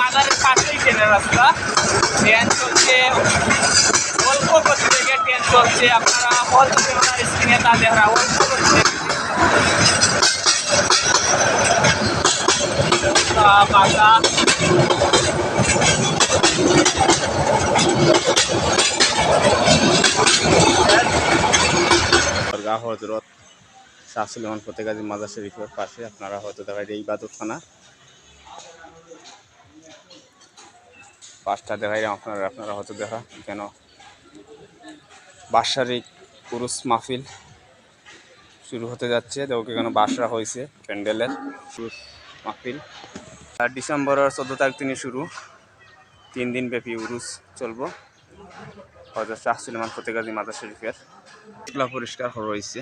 মাজারের পাশেই ট্রেনের রাস্তা। ট্রেন চলছে, অল্প থেকে ট্রেন চলছে। আপনারা অল্প স্ক্রিনে তা দেখা অল্প বাঁকা দরগা হজরত শাহ সুলেমান ফতেগাজী মাজার শরীফের পাশে আপনারা হয়তো দেখা যায় ইবাদতখানা পাঁচটা দেখাই আপনারা আপনারা হয়তো দেখা কেন? বাৎসরিক পুরুষ মাহফিল শুরু হতে যাচ্ছে। দেখো কেন বাসরা হয়েছে প্যান্ডেলের পুরুষ মাহফিল। আর ডিসেম্বরের চোদ্দ তারিখ থেকে শুরু। তিন দিন ব্যাপী উরুস চলবো। হজরত শাহ সুলেমান ফতেগাজী মাজার শরীফের। এগুলা পরিষ্কার করা হয়েছে।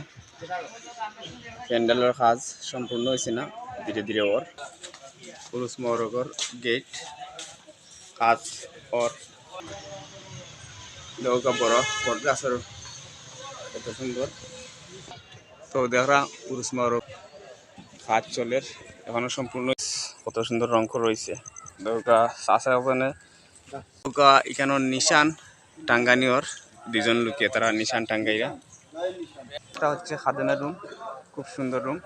প্যান্ডেলের কাজ সম্পূর্ণ হয়েছে না, ধীরে ধীরে ওর। পুরুষ মহরগর গেট কাজ ওর নৌকা বড় বট গাছের কত সুন্দর তো দেখা পুরুষ মরগ কাজ চলে। এখনও সম্পূর্ণ কত সুন্দর রঙ রয়েছে নৌকা চাষা ওখানে নৌকা এখানে নিশান টাঙ্গানিওর দুজন লুকিয়ে তারা নিশান টাঙ্গাইয়া। এটা হচ্ছে খাজানা রুম খুব সুন্দর রুম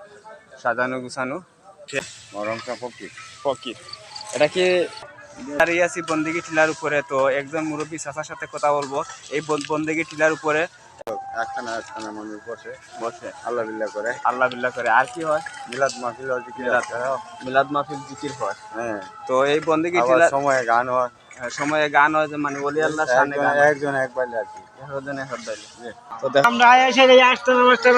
সাজানো গুছানো মরমটা ফকির ফকির এটা কি দাঁড়িয়ে আছি বন্দেগি টিলার উপরে তো একজন মুরব্বী চাচার সাথে কথা বলব। এই বন- বন্দেগি টিলার উপরে। একখানা একখানা মানুষ বসে। বসে। আল্লাহ বিল্লাহ করে। আল্লাহ বিল্লাহ করে। আর কি হয়? মিলাদ মাহফিল হয় জিকির মিলাদ। মাহফিল জিকির হয়। হ্যাঁ। তো এই বন্দেগি টিলার সময়ে গান হয়। সময়ে গান হয় যে মানে ওলি আল্লাহ সামনে একজন গান। একজন একবার আর কি একজনে হাত দিলে। তো আমরা এসে এই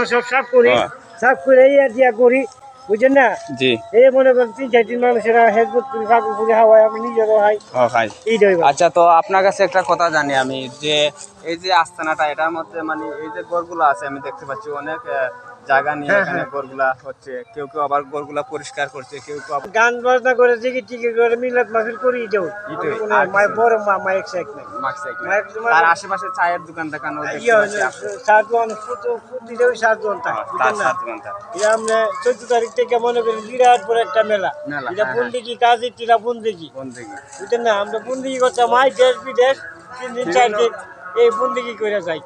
সব সাফ করি হ্যাঁ। সাফ করে এই দিয়া করি। বুঝছেন না? জি। এই মনে করেন তিন চার দিন মানুষেরা হেজবুত করি ফাঁকুর করে হাওয়ায় আমি নিজেরও হয়। ও খাই এই দইব আচ্ছা তো আপনার কাছে একটা কথা জানি আমি যে এই যে আস্তানাটা এটার মধ্যে মানে এই যে গড়গুলো আছে আমি দেখতে পাচ্ছি অনেক জায়গা নিয়ে হ্যাঁ, এখানে গড়গুলা হচ্ছে কেউ কেউ আবার গড়গুলা পরিষ্কার করছে কেউ কেউ গান বাজনা করে টিকি টিকি করে মিলাদ মাহফিল করি এটাও। আর বড় মা মাইক সাইক নাই। মাস্ক মাইক তোমার- তার আশেপাশে চায়ের দোকান দেখানো। সাতজন ফুটো ফুটিলেও সাতজন থাকে তার। বুঝছেন না? সাত এটা আমরা চোদ্দ তারিখ থেকে মনে করি বিরাট বড় একটা মেলা। এটা হ্যাঁ, বন্দিকি কাজী টিলা বন্দিকি বুঝছেন না? আমরা বন্দিকি করতাম আই দেশ বিদেশ তিন দিন চার দিন এই বন্দিকি করে যাই।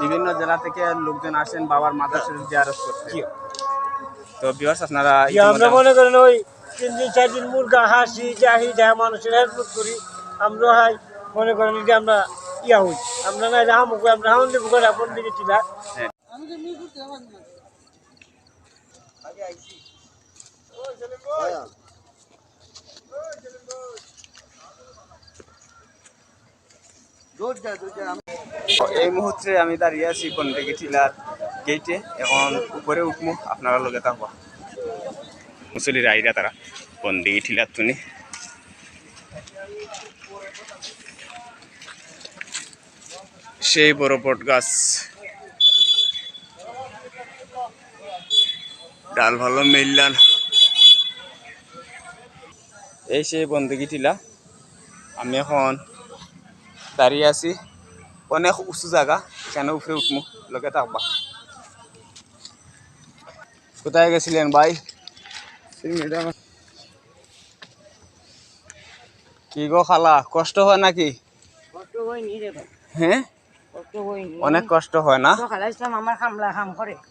বিভিন্ন জেলা থেকে লোকজন আসেন বাবার মাদার শরীফ জিয়ারত করতে। তো বিয়ার্স আপনারা আমরা মনে করেন ওই তিন দিন চার দিন মুরগা হাসি জাহি যা মানুষের হেল্প করি আমরা হাই মনে করেন যে আমরা ইয়া হই। আমরা না হাম আমরা হাম দিব করে আপন দিকে টিলা এই মুহূর্তে আমি দাঁড়িয়ে আছি বন্দেগি টিলার গেটে এখন উপরে উঠবো আপনারা লগে থাকব। মুসলি রাইরা তারা বন্দেগি টিলার তুনি সেই বড় বট গাছ। ডাল ভালো মিললান এই সেই বন্দেগি টিলা। আমি এখন দাঁড়িয়ে আছি অনেক উঁচু জায়গা এখানে উপরে উঠবো লোকে থাকবা কোথায় গেছিলেন ভাই কি গো খালা কষ্ট হয় নাকি হ্যাঁ অনেক কষ্ট হয় না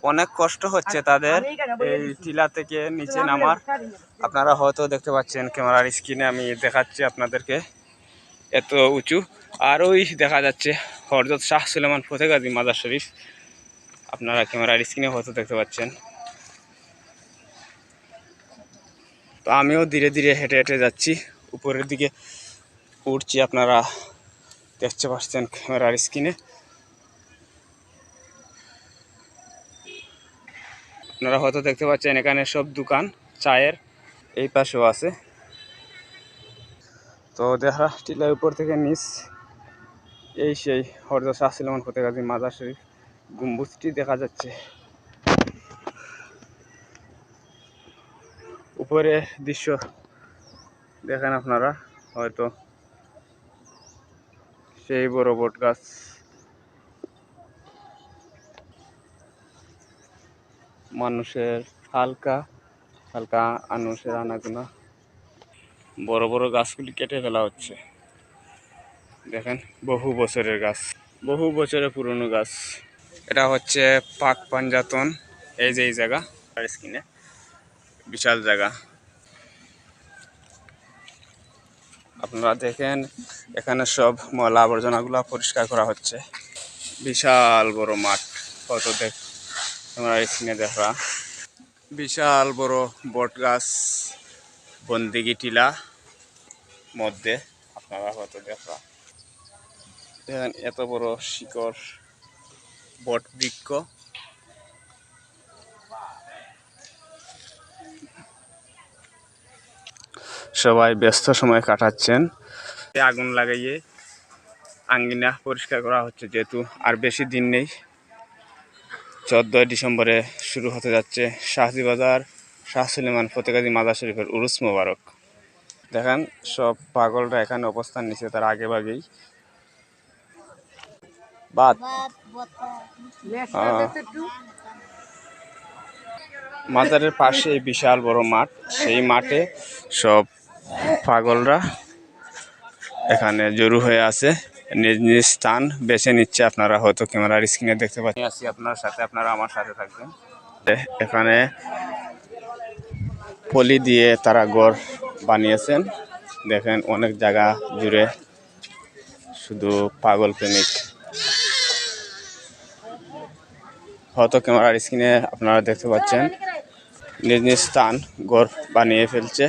অনেক কষ্ট হচ্ছে তাদের এই টিলা থেকে নিচে নামার আপনারা হয়তো দেখতে পাচ্ছেন ক্যামেরার স্ক্রিনে আমি দেখাচ্ছি আপনাদেরকে এত উঁচু আর ওই দেখা যাচ্ছে হরজত শাহ সুলেমান ফতেগাজী মাজার শরীফ। আপনারা ক্যামেরার স্ক্রিনে হয়তো দেখতে পাচ্ছেন। তো আমিও ধীরে ধীরে হেঁটে হেঁটে যাচ্ছি। উপরের দিকে উঠছি, আপনারা দেখতে পাচ্ছেন ক্যামেরার স্ক্রিনে আপনারা হয়তো দেখতে পাচ্ছেন এখানে সব দোকান, চায়ের এই পাশেও আছে। তো দেখা টিলার উপর থেকে নিচ এই সেই হরদ শাহ সুলেমান ফতেগাজী মাজার শরীফ গম্বুজটি দেখা যাচ্ছে। উপরে দৃশ্য দেখেন আপনারা, হয়তো সেই বড় বট গাছ। মানুষের হালকা হালকা আনুষের আনাগোনা। বড় বড় গাছগুলি কেটে ফেলা হচ্ছে। দেখেন, বহু বছরের গাছ, বহু বছরের পুরনো গাছ। এটা হচ্ছে পাক পাঞ্জাতন, এই যে এই জায়গা স্কিনে বিশাল জায়গা। আপনারা দেখেন, এখানে সব ময়লা আবর্জনাগুলো পরিষ্কার করা হচ্ছে। বিশাল বড় মাঠ, কত দেখ, তোমরা স্ক্রিনে দেখা বিশাল বড় বট গাছ বন্দিগি টিলা মধ্যে, আপনারা হয়তো দেখা দেখেন, এত বড় শিকড়, বট বৃক্ষ। সবাই ব্যস্ত সময় কাটাচ্ছেন। আগুন লাগাইয়ে আঙ্গিনা পরিষ্কার করা হচ্ছে, যেহেতু আর বেশি দিন নেই। চোদ্দোই ডিসেম্বরে শুরু হতে যাচ্ছে শাহজি বাজার, শাহ সুলেমান ফতেকাজি মাজার শরীফের উরুস মোবারক। দেখেন, সব পাগলরা এখানে অবস্থান নিচ্ছে তার আগে বাদ আহ, মাজারের পাশে বিশাল বড় মাঠ। সেই মাঠে সব পাগলরা এখানে জড়ো হয়ে আছে। নিজ নিজ স্থান বেছে নিচ্ছে আপনারা হয়তো ক্যামেরার স্ক্রিনে দেখতে পাচ্ছেন। আছি আপনার সাথে আপনারা আমার সাথে থাকবেন। এ- এখানে পলি দিয়ে তারা ঘর বানিয়েছেন। দেখেন অনেক জায়গা জুড়ে শুধু পাগল প্রেমিক। হয়তো ক্যামেরার স্ক্রিনে আপনারা দেখতে পাচ্ছেন। নিজ নিজ স্থান গড় বানিয়ে ফেলছে।